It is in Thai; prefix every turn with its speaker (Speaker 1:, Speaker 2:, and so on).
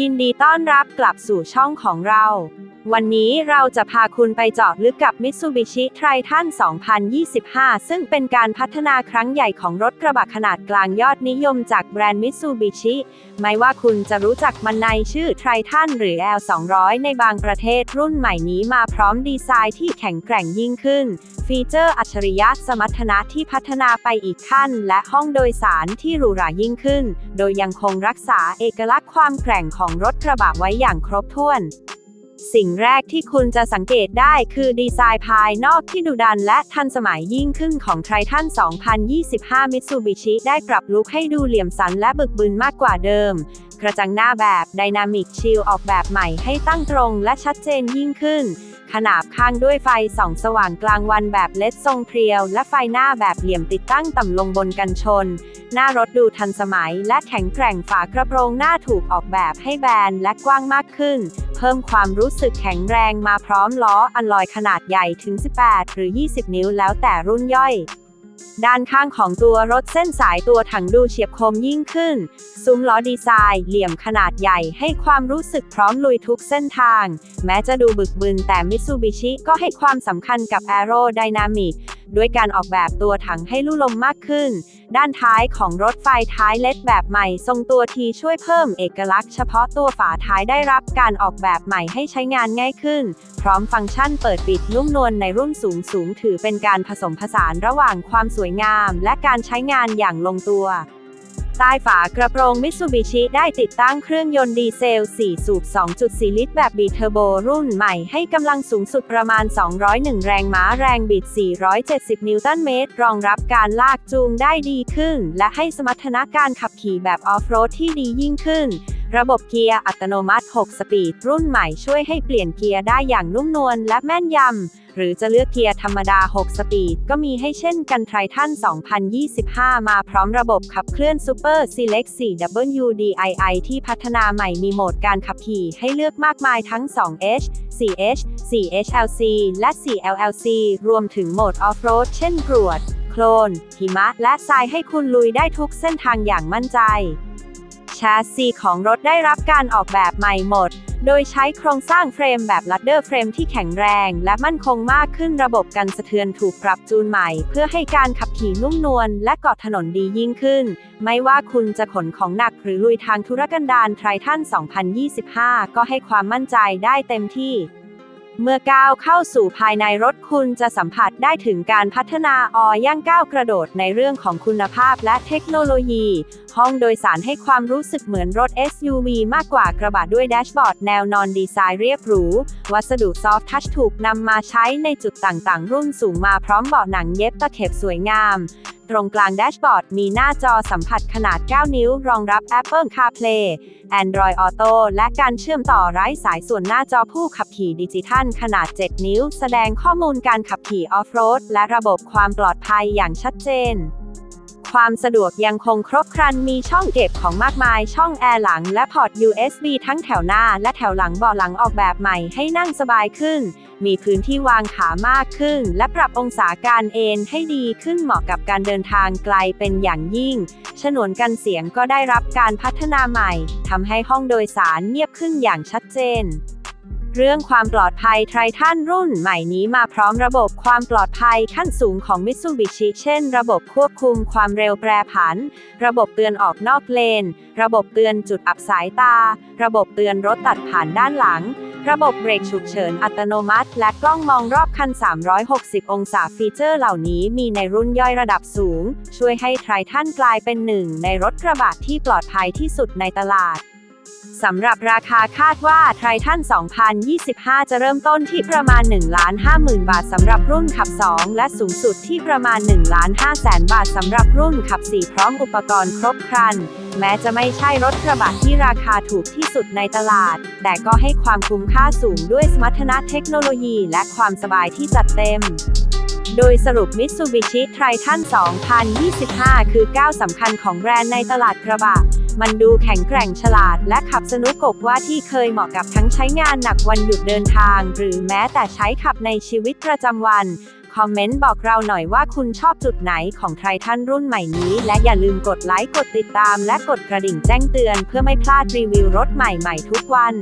Speaker 1: ยินดีต้อนรับกลับสู่ช่องของเรา วันนี้เราจะพาคุณไปเจาะลึกกับ Mitsubishi Triton 2025 ซึ่งเป็นการพัฒนาครั้งใหญ่ของรถกระบะขนาดกลางยอดนิยมจากแบรนด์ Mitsubishi ไม่ว่าคุณจะรู้จักมันในชื่อ Triton หรือ L200 ในบางประเทศรุ่นใหม่นี้มาพร้อมดีไซน์ที่แข็งแกร่งยิ่งขึ้น ฟีเจอร์อัจฉริยะสมรรถนะที่พัฒนาไปอีกขั้น และห้องโดยสารที่หรูหรายิ่งขึ้น โดยยังคงรักษาเอกลักษณ์ความแกร่งของรถกระบะไว้อย่างครบถ้วน สิ่งแรกที่คุณจะสังเกตได้คือดีไซน์ภายนอกที่ดุดันและทันสมัยยิ่งขึ้นของ Triton 2025 Mitsubishi ได้ปรับลุคให้ดูเหลี่ยมสันและบึกบึนมากกว่าเดิม กระจังหน้าแบบ Dynamic Shield ออกแบบใหม่ให้ตั้งตรงและชัดเจนยิ่งขึ้น ขนาบข้างด้วยไฟส่องสว่างกลางวันแบบเลดทรงเพรียว และไฟหน้าแบบเหลี่ยมติดตั้งต่ำลงบนกันชน หน้ารถดูทันสมัย และแข็งแกร่งฝากระโปรงหน้าถูกออกแบบให้แบนและกว้างมากขึ้น เพิ่มความรู้สึกแข็งแรงมาพร้อมล้ออันลอยขนาดใหญ่ถึง 18 หรือ 20 นิ้วแล้วแต่รุ่นย่อย ด้านข้างของตัวรถเส้นสายตัวถังดูเฉียบคมยิ่งขึ้น ซุ้มล้อดีไซน์ เหลี่ยมขนาดใหญ่ให้ความรู้สึกพร้อมลุยทุกเส้นทาง แม้จะดูบึกบึนแต่ Mitsubishi ก็ให้ความสำคัญกับ Aerodynamic ด้วยการออกแบบตัวถังให้ลู่ลมมากขึ้น ด้านท้ายของรถไฟท้ายเล็ดแบบใหม่ ทรงตัวทีช่วยเพิ่มเอกลักษณ์เฉพาะตัวฝาท้ายได้รับการออกแบบใหม่ให้ใช้งานง่ายขึ้น พร้อมฟังก์ชันเปิดปิดนุ่มนวลในรุ่นสูงสูงถือเป็นการผสมผสานระหว่างความสวยงาม และการใช้งานอย่างลงตัว ใต้ฝากระโปรงมิตซูบิชิได้ติดตั้งเครื่องยนต์ดีเซล 4 สูบ 2.4 ลิตร แบบบีเทอร์โบรุ่นใหม่ให้กำลังสูงสุดประมาณ 201 แรงม้าแรงบิด 470 นิวตันเมตร รองรับการลากจูงได้ดีขึ้น และให้สมรรถนะการขับขี่แบบออฟโรดที่ดียิ่งขึ้น ระบบเกียร์อัตโนมัติ 6 สปีด รุ่นใหม่ช่วยให้เปลี่ยนเกียร์ได้อย่างนุ่มนวลและแม่นยำ หรือจะเลือกเกียร์ธรรมดา 6 สปีด ก็มีให้เช่นกันไททัน2025 มาพร้อมระบบขับเคลื่อน Super Select 4WDII ที่พัฒนาใหม่มีโหมดการขับขี่ให้เลือกมากมายทั้ง 2H 4H 4HLC และ 4LLC รวมถึงโหมด Off-road เช่นกรวด โคลนหิมะ และทรายให้คุณลุยได้ทุกเส้นทางอย่างมั่นใจ แชสซีของรถได้รับการออกแบบใหม่หมด โดยใช้โครงสร้างเฟรมแบบลัดเดอร์เฟรมที่แข็งแรง และมั่นคงมากขึ้นระบบกันสะเทือนถูกปรับจูนใหม่ เพื่อให้การขับขี่นุ่มนวลและเกาะถนนดียิ่งขึ้น ไม่ว่าคุณจะขนของหนักหรือลุยทางธุรกันดารไททัน 2025 ก็ให้ความมั่นใจได้เต็มที่ เมื่อก้าวเข้าสู่ภายในรถคุณจะสัมผัสได้ถึงการพัฒนาออย่างก้าวกระโดดในเรื่องของคุณภาพและเทคโนโลยี ห้องโดยสารให้ความรู้สึกเหมือนรถ SUV มากกว่ากระบะด้วยแดชบอร์ดแนวนอนดีไซน์เรียบหรู วัสดุซอฟทัชถูกนำมาใช้ในจุดต่างๆ รุ่นสูงมาพร้อมเบาะหนังเย็บตะเข็บสวยงาม ตรงกลางแดชบอร์ดมีหน้าจอสัมผัสขนาด 9 นิ้ว รองรับ Apple CarPlay Android Auto และการเชื่อมต่อไร้สายส่วนหน้าจอผู้ขับขี่ดิจิทัลขนาด 7 นิ้ว แสดงข้อมูลการขับขี่ออฟโรดและระบบความปลอดภัยอย่างชัดเจน ความสะดวกยังคงครบครันมีช่องเก็บของมากมาย ช่องแอร์หลังและพอร์ต USB ทั้งแถวหน้าและแถวหลังเบาะหลังออกแบบใหม่ให้นั่งสบายขึ้น มีพื้นที่วางขามากขึ้น และปรับองศาการเอนให้ดีขึ้นเหมาะกับการเดินทางไกลเป็นอย่างยิ่ง ฉนวนกันเสียงก็ได้รับการพัฒนาใหม่ทำให้ห้องโดยสารเงียบขึ้นอย่างชัดเจน เรื่องความปลอดภัยไททันรุ่นใหม่นี้มาพร้อมระบบความปลอดภัยขั้นสูงของ Mitsubishi เช่น ระบบควบคุมความเร็วแปรผัน ระบบเตือนออกนอกเลน ระบบเตือนจุดอับสายตา ระบบเตือนรถตัดผ่านด้านหลัง ระบบเบรกฉุกเฉินอัตโนมัติ และกล้องมองรอบคัน 360 องศาฟีเจอร์เหล่านี้มีในรุ่นย่อยระดับสูง ช่วยให้ไททันกลายเป็นหนึ่งในรถกระบะที่ปลอดภัยที่สุดในตลาด สำหรับราคาคาดว่าไททัน2025 จะเริ่มต้นที่ประมาณ1,50,000 บาทสำหรับรุ่นขับ 2 และสูงสุดที่ประมาณ1,500,000บาทสำหรับรุ่นขับ 4 พร้อมอุปกรณ์ครบครัน แม้จะไม่ใช่รถกระบะที่ราคาถูกที่สุดในตลาด แต่ก็ให้ความคุ้มค่าสูงด้วยสมรรถนะเทคโนโลยีและความสบายที่จัดเต็มโดยสรุป Mitsubishi Triton 2025 คือก้าวสำคัญของแบรนด์ในตลาดกระบะ มันดูแข็งแกร่งฉลาดและขับสนุกกบว่าที่เคยเหมาะกับทั้งใช้งานหนักวันหยุดเดินทาง หรือแม้แต่ใช้ขับในชีวิตประจำวัน คอมเมนต์บอกเราหน่อยว่าคุณชอบจุดไหนของไททันรุ่นใหม่นี้ และอย่าลืมกดไลค์กดติดตาม และกดกระดิ่งแจ้งเตือน เพื่อไม่พลาดรีวิวรถใหม่ๆทุกวัน